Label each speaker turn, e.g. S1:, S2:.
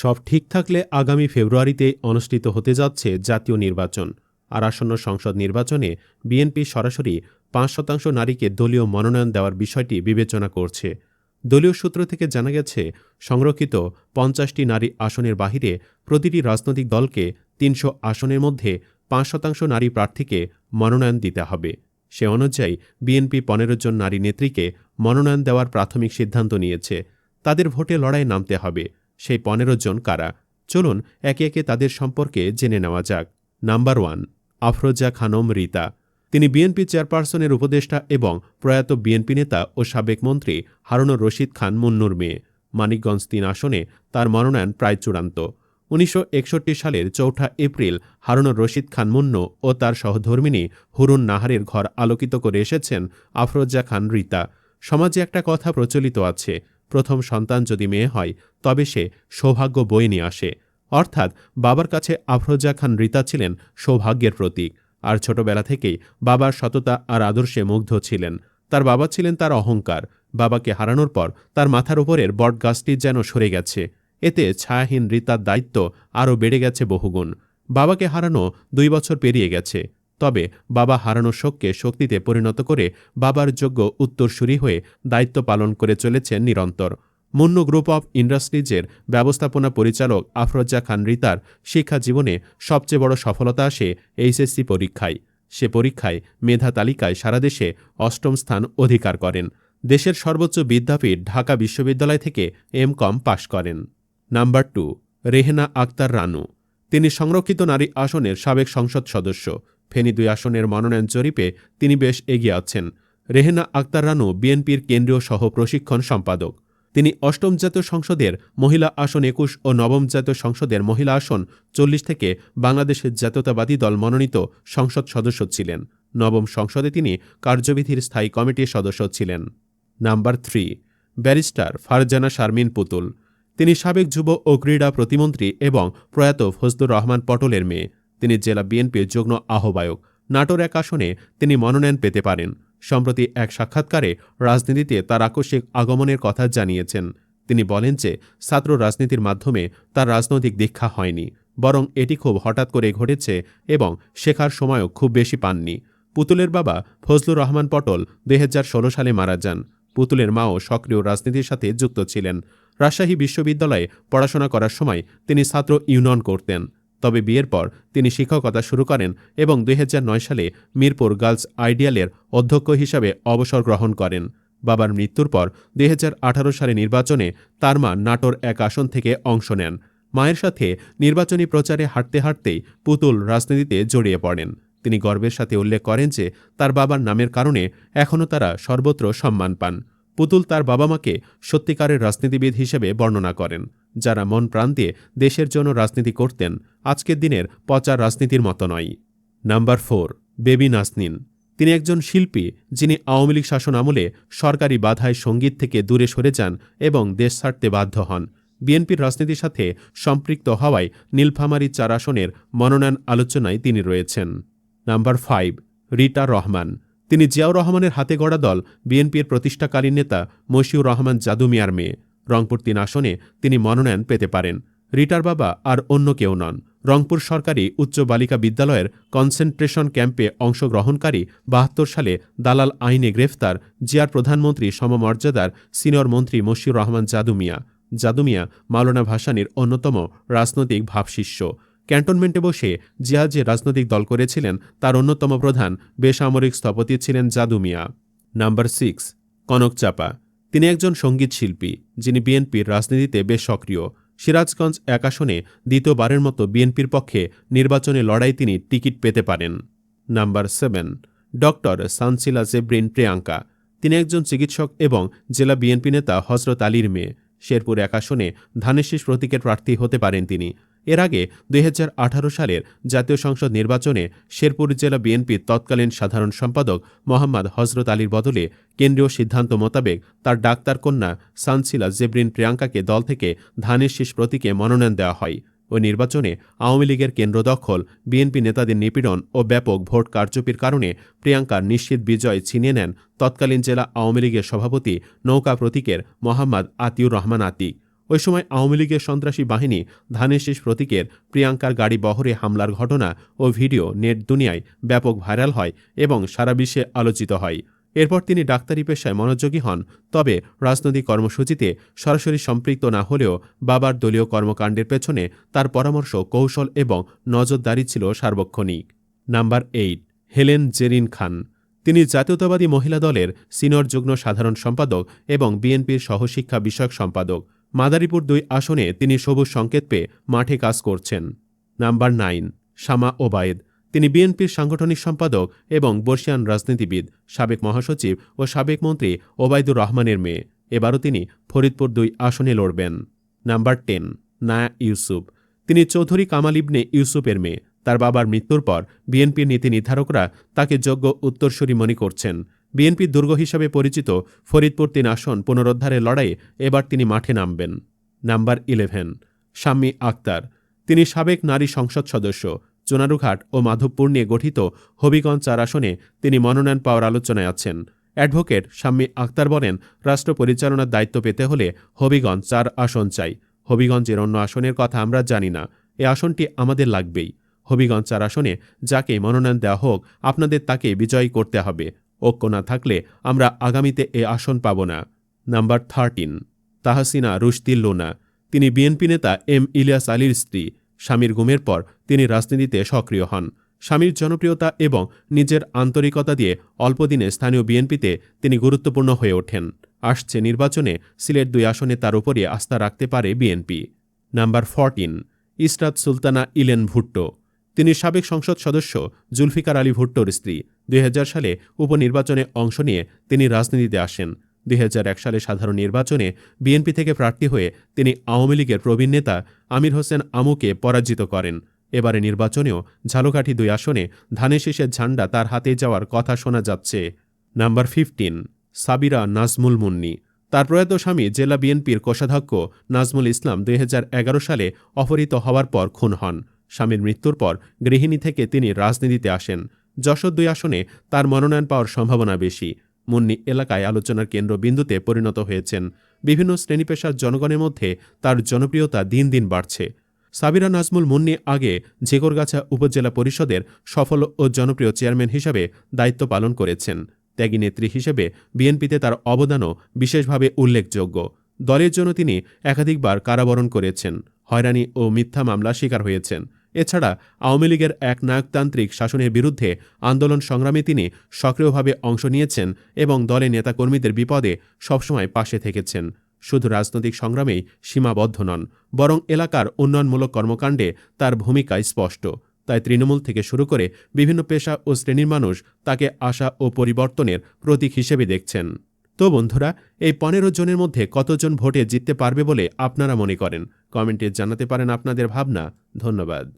S1: সব ঠিক থাকলে আগামী ফেব্রুয়ারিতে অনুষ্ঠিত হতে যাচ্ছে জাতীয় নির্বাচন। আর আসন্ন সংসদ নির্বাচনে বিএনপি সরাসরি পাঁচ শতাংশ নারীকে দলীয় মনোনয়ন দেওয়ার বিষয়টি বিবেচনা করছে। দলীয় সূত্র থেকে জানা গেছে, সংরক্ষিত পঞ্চাশটি নারী আসনের বাহিরে প্রতিটি রাজনৈতিক দলকে তিনশো আসনের মধ্যে পাঁচ শতাংশ নারী প্রার্থীকে মনোনয়ন দিতে হবে। সে অনুযায়ী, বিএনপি পনেরো জন নারী নেত্রীকে মনোনয়ন দেওয়ার প্রাথমিক সিদ্ধান্ত নিয়েছে। তাদের ভোটে লড়াই নামতে হবে। সেই পনেরো জন কারা? চলুন একে একে তাদের সম্পর্কে জেনে নেওয়া যাক। Number one, Afroza Khanam Rita. তিনি বিএনপি চেয়ারপারসনের উপদেষ্টা এবং প্রয়াত বিএনপি নেতা ও সাবেক মন্ত্রী হারুনুর রশিদ খান মুন্নুর মেয়ে। মানিকগঞ্জ তিন আসনে তার মনোনয়ন প্রায় চূড়ান্ত। উনিশশো একষট্টি সালের চৌঠা এপ্রিল হারুনুর রশিদ খান মুন্নু ও তার সহধর্মিনী হুরুন নাহারের ঘর আলোকিত করে এসেছেন আফরোজা খান রীতা। সমাজে একটা কথা প্রচলিত আছে প্রথম সন্তান যদি মেয়ে হয়, তবে সে সৌভাগ্য বয়ে নিয়ে আসে। অর্থাৎ বাবার কাছে আফরোজা খান রীতা ছিলেন সৌভাগ্যের প্রতীক। আর ছোটবেলা থেকেই বাবার সততা আর আদর্শে মুগ্ধ ছিলেন। তার বাবা ছিলেন তার অহংকার। বাবাকে হারানোর পর তার মাথার উপরের বটগাছটি যেন সরে গেছে। এতে ছায়াহীন রীতার দায়িত্ব আরও বেড়ে গেছে বহুগুণ। বাবাকে হারানো দুই বছর পেরিয়ে গেছে। তবে বাবা হারানো শোককে শক্তিতে পরিণত করে বাবার যোগ্য উত্তরসূরি হয়ে দায়িত্ব পালন করে চলেছেন নিরন্তর। মুন্নু গ্রুপ অফ ইন্ডাস্ট্রিজের ব্যবস্থাপনা পরিচালক আফরোজা খান রিতার শিক্ষা জীবনে সবচেয়ে বড় সফলতা আসে এইচএসসি পরীক্ষায়। সে পরীক্ষায় মেধা তালিকায় সারা দেশে অষ্টম স্থান অধিকার করেন। দেশের সর্বোচ্চ বিদ্যাপীঠ ঢাকা বিশ্ববিদ্যালয় থেকে এম কম পাশ করেন। Number two, Rehena Akter Ranu. তিনি সংরক্ষিত নারী আসনের সাবেক সংসদ সদস্য। ফেনী দুই আসনের মনোনয়ন জরিপে তিনি বেশ এগিয়ে আছেন। রেহেনা আক্তার রানু বিএনপির কেন্দ্রীয় সহ প্রশিক্ষণ সম্পাদক। তিনি অষ্টম জাতীয় সংসদের মহিলা আসন একুশ ও নবম জাতীয় সংসদের মহিলা আসন চল্লিশ থেকে বাংলাদেশের জাতীয়তাবাদী দল মনোনীত সংসদ সদস্য ছিলেন। নবম সংসদে তিনি কার্যবিধির স্থায়ী কমিটির সদস্য ছিলেন। Number three, barrister Farzana Sharmin Putul. তিনি সাবেক যুব ও ক্রীড়া প্রতিমন্ত্রী এবং প্রয়াত ফজলুর রহমান পটলের মেয়ে। তিনি জেলা বিএনপির যুগ্ম আহ্বায়ক। নাটোর এক আসনে তিনি মনোনয়ন পেতে পারেন। সম্প্রতি এক সাক্ষাৎকারে রাজনীতিতে তার আকস্মিক আগমনের কথা জানিয়েছেন। তিনি বলেন যে, ছাত্র রাজনীতির মাধ্যমে তার রাজনৈতিক দীক্ষা হয়নি, বরং এটি খুব হঠাৎ করে ঘটেছে এবং শেখার সময়ও খুব বেশি পাননি। পুতুলের বাবা ফজলুর রহমান পটল দু হাজার ষোলো সালে মারা যান। পুতুলের মাও সক্রিয় রাজনীতির সাথে যুক্ত ছিলেন। রাজশাহী বিশ্ববিদ্যালয়ে পড়াশোনা করার সময় তিনি ছাত্র ইউনিয়ন করতেন। তবে বিয়ের পর তিনি শিক্ষকতা শুরু করেন এবং দুই হাজার নয় সালে মিরপুর গার্লস আইডিয়ালের অধ্যক্ষ হিসাবে অবসর গ্রহণ করেন। বাবার মৃত্যুর পর দুই হাজার আঠারো সালে নির্বাচনে তার মা নাটোর এক আসন থেকে অংশ নেন। মায়ের সাথে নির্বাচনী প্রচারে হাঁটতে হাঁটতেই পুতুল রাজনীতিতে জড়িয়ে পড়েন। তিনি গর্বের সাথে উল্লেখ করেন যে তার বাবার নামের কারণে এখনও তারা সর্বত্র সম্মান পান। পুতুল তার বাবা মাকে সত্যিকারের রাজনীতিবিদ হিসেবে বর্ণনা করেন। যারা মন প্রাণ দিয়ে দেশের জন্য রাজনীতি করতেন, আজকের দিনের পচা রাজনীতির মতো নয়। নাম্বার ফোর, বেবি নাসনিন তিনি একজন শিল্পী, যিনি আওয়ামী লীগ শাসন আমলে সরকারি বাধায় সংগীত থেকে দূরে সরে যান এবং দেশ ছাড়তে বাধ্য হন। বিএনপির রাজনীতির সাথে সম্পৃক্ত হওয়ায় নীলফামারী চার আসনের মনোনয়ন আলোচনায় তিনি রয়েছেন। Number five Rita Rahman. তিনি জিয়াউর রহমানের হাতে গড়া দল বিএনপির প্রতিষ্ঠাকালীন নেতা মশিউর রহমান জাদু মিয়ার মেয়ে। রংপুর তিন আসনে তিনি মনোনয়ন পেতে পারেন। রিটার বাবা আর অন্য কেউ নন। রংপুর সরকারি উচ্চ বালিকা বিদ্যালয়ের কনসেন্ট্রেশন ক্যাম্পে অংশগ্রহণকারী বাহাত্তর সালে দালাল আইনে গ্রেফতার জিয়ার প্রধানমন্ত্রী সমমর্যাদার সিনিয়র মন্ত্রী মশিউর রহমান জাদু মিয়া। জাদু মিয়া মাওলানা ভাসানির অন্যতম রাজনৈতিক ভাবশিষ্য। ক্যান্টনমেন্টে বসে জিয়া যে রাজনৈতিক দল করেছিলেন, তার অন্যতম প্রধান বেসামরিক স্থপতি ছিলেন জাদু মিয়া। নাম্বার সিক্স কনক চাপা তিনি একজন সংগীত শিল্পী, যিনি বিএনপির রাজনীতিতে বেশ সক্রিয়। সিরাজগঞ্জ এক আসনে দ্বিতীয়বারের মতো বিএনপির পক্ষে নির্বাচনে লড়াই তিনি টিকিট পেতে পারেন। Number seven, doctor Sansila Zebrin Priyanka. তিনি একজন চিকিৎসক এবং জেলা বিএনপি নেতা হজরত আলীর মেয়ে। শেরপুর এক আসনে ধানেশিস প্রতীকের প্রার্থী হতে পারেন তিনি। এর আগে দুই হাজার আঠারো সালের জাতীয় সংসদ নির্বাচনে শেরপুর জেলা বিএনপির তৎকালীন সাধারণ সম্পাদক মোহাম্মদ হজরত আলীর বদলে কেন্দ্রীয় সিদ্ধান্ত মোতাবেক তার ডাক্তার কন্যা সানসিলা জেব্রিন প্রিয়াঙ্কাকে দল থেকে ধানের শীষ প্রতীকে মনোনয়ন দেওয়া হয়। ওই নির্বাচনে আওয়ামী লীগের কেন্দ্র দখল, বিএনপি নেতাদের নিপীড়ন ও ব্যাপক ভোট কারচুপির কারণে প্রিয়াঙ্কার নিশ্চিত বিজয় ছিনিয়ে নেন তৎকালীন জেলা আওয়ামী লীগের সভাপতি নৌকা প্রতীকের মোহাম্মদ আতিউর রহমান আতিক। ওই সময় আওয়ামী লীগের সন্ত্রাসী বাহিনী ধানের শীষ প্রতীকের প্রিয়াঙ্কার গাড়ি বহরে হামলার ঘটনা ও ভিডিও নেট দুনিয়ায় ব্যাপক ভাইরাল হয় এবং সারা বিশ্বে আলোচিত হয়। এরপর তিনি ডাক্তারি পেশায় মনোযোগী হন, তবে রাজনৈতিক কর্মসূচিতে সরাসরি সম্পৃক্ত না হলেও বাবার দলীয় কর্মকাণ্ডের পেছনে তার পরামর্শ, কৌশল এবং নজরদারি ছিল সার্বক্ষণিক। Number eight, Helen Zerin Khan. তিনি জাতীয়তাবাদী মহিলা দলের সিনিয়র যুগ্ম সাধারণ সম্পাদক এবং বিএনপির সহশিক্ষা বিষয়ক সম্পাদক। মাদারীপুর দুই আসনে তিনি সবুজ সংকেত পেয়ে মাঠে কাজ করছেন। Number nine, Shama Obayed. তিনি বিএনপির সাংগঠনিক সম্পাদক এবং বর্ষিয়ান রাজনীতিবিদ, সাবেক মহাসচিব ও সাবেক মন্ত্রী ওবায়দুর রহমানের মেয়ে। এবারও তিনি ফরিদপুর দুই আসনে লড়বেন। Number ten, Naya Yusuf. তিনি চৌধুরী কামাল ইবনে ইউসুফের মেয়ে। তার বাবার মৃত্যুর পর বিএনপির নীতি নির্ধারকরা তাকে যোগ্য উত্তরসূরি মনে করছেন। বিএনপির দুর্গ হিসাবে পরিচিত ফরিদপুর তিন আসন পুনরুদ্ধারের লড়াইয়ে এবার তিনি মাঠে নামবেন। Number eleven, Shammi Akhter. তিনি সাবেক নারী সংসদ সদস্য, চুনারুঘাট ও মাধবপুর নিয়ে গঠিত হবিগঞ্জ চার আসনে তিনি মনোনয়ন পাওয়ার আলোচনায় আছেন। অ্যাডভোকেট শাম্মী আক্তার বলেন, রাষ্ট্র পরিচালনার দায়িত্ব পেতে হলে হবিগঞ্জ চার আসন চাই। হবিগঞ্জের অন্য আসনের কথা আমরা জানি না। এ আসনটি আমাদের লাগবেই। হবিগঞ্জ চার আসনে যাকে মনোনয়ন দেওয়া হোক, আপনাদের তাকে বিজয়ী করতে হবে। ঐক্য না থাকলে আমরা আগামীতে এ আসন পাব না। Number thirteen. তাহসিনা রুশদি লোনা তিনি বিএনপি নেতা এম ইলিয়াস আলীর স্ত্রী। স্বামীর গুমের পর তিনি রাজনীতিতে সক্রিয় হন। স্বামীর জনপ্রিয়তা এবং নিজের আন্তরিকতা দিয়ে অল্পদিনে স্থানীয় বিএনপিতে তিনি গুরুত্বপূর্ণ হয়ে ওঠেন। আসছে নির্বাচনে সিলেট দুই আসনে তার উপরই আস্থা রাখতে পারে BNP. Number fourteen. Israt Sultana Elon Bhutto. তিনি সাবেক সংসদ সদস্য জুলফিকার আলী ভুট্টোর স্ত্রী। দুই হাজার সালে উপনির্বাচনে অংশ নিয়ে তিনি রাজনীতিতে আসেন। দুই হাজার এক সালে সাধারণ নির্বাচনে বিএনপি থেকে প্রার্থী হয়ে তিনি আওয়ামী লীগের প্রবীণ নেতা আমির হোসেন আমুকে পরাজিত করেন। এবারে নির্বাচনেও ঝালকাঠি দুই আসনে ধানের শীষের ঝান্ডা তার হাতে যাওয়ার কথা শোনা যাচ্ছে। Number fifteen, Sabira Nazmul Munni. তার প্রয়াত স্বামী জেলা বিএনপির কোষাধ্যক্ষ নাজমুল ইসলাম দুই হাজার এগারো সালে অপহৃত হওয়ার পর খুন হন। স্বামীর মৃত্যুর পর গৃহিণী থেকে তিনি রাজনীতিতে আসেন। যশোর দুই আসনে তার মনোনয়ন পাওয়ার সম্ভাবনা বেশি। মুন্নি এলাকায় আলোচনার কেন্দ্রবিন্দুতে পরিণত হয়েছেন। বিভিন্ন শ্রেণীপেশার জনগণের মধ্যে তার জনপ্রিয়তা দিন দিন বাড়ছে। সাবিরা নাজমুল মুন্নি আগে ঝেকরগাছা উপজেলা পরিষদের সফল ও জনপ্রিয় চেয়ারম্যান হিসাবে দায়িত্ব পালন করেছেন। ত্যাগী নেত্রী হিসেবে বিএনপিতে তার অবদানও বিশেষভাবে উল্লেখযোগ্য। দলের জন্য তিনি একাধিকবার কারাবরণ করেছেন। হয়রানি ও মিথ্যা মামলা শিকার হয়েছেন। এছাড়া আওয়ামী লীগের এক নায়কতান্ত্রিক শাসনের বিরুদ্ধে আন্দোলন সংগ্রামে তিনি সক্রিয়ভাবে অংশ নিয়েছেন এবং দলের নেতাকর্মীদের বিপদে সবসময় পাশে থেকেছেন। শুধু রাজনৈতিক সংগ্রামেই সীমাবদ্ধ নন, বরং এলাকার উন্নয়নমূলক কর্মকাণ্ডে তার ভূমিকা স্পষ্ট। তাই তৃণমূল থেকে শুরু করে বিভিন্ন পেশা ও শ্রেণির মানুষ তাকে আশা ও পরিবর্তনের প্রতীক হিসেবে দেখছেন। তো বন্ধুরা, এই পনেরো জনের মধ্যে কতজন ভোটে জিততে পারবে বলে আপনারা মনে করেন? কমেন্টে জানাতে পারেন আপনাদের ভাবনা। ধন্যবাদ।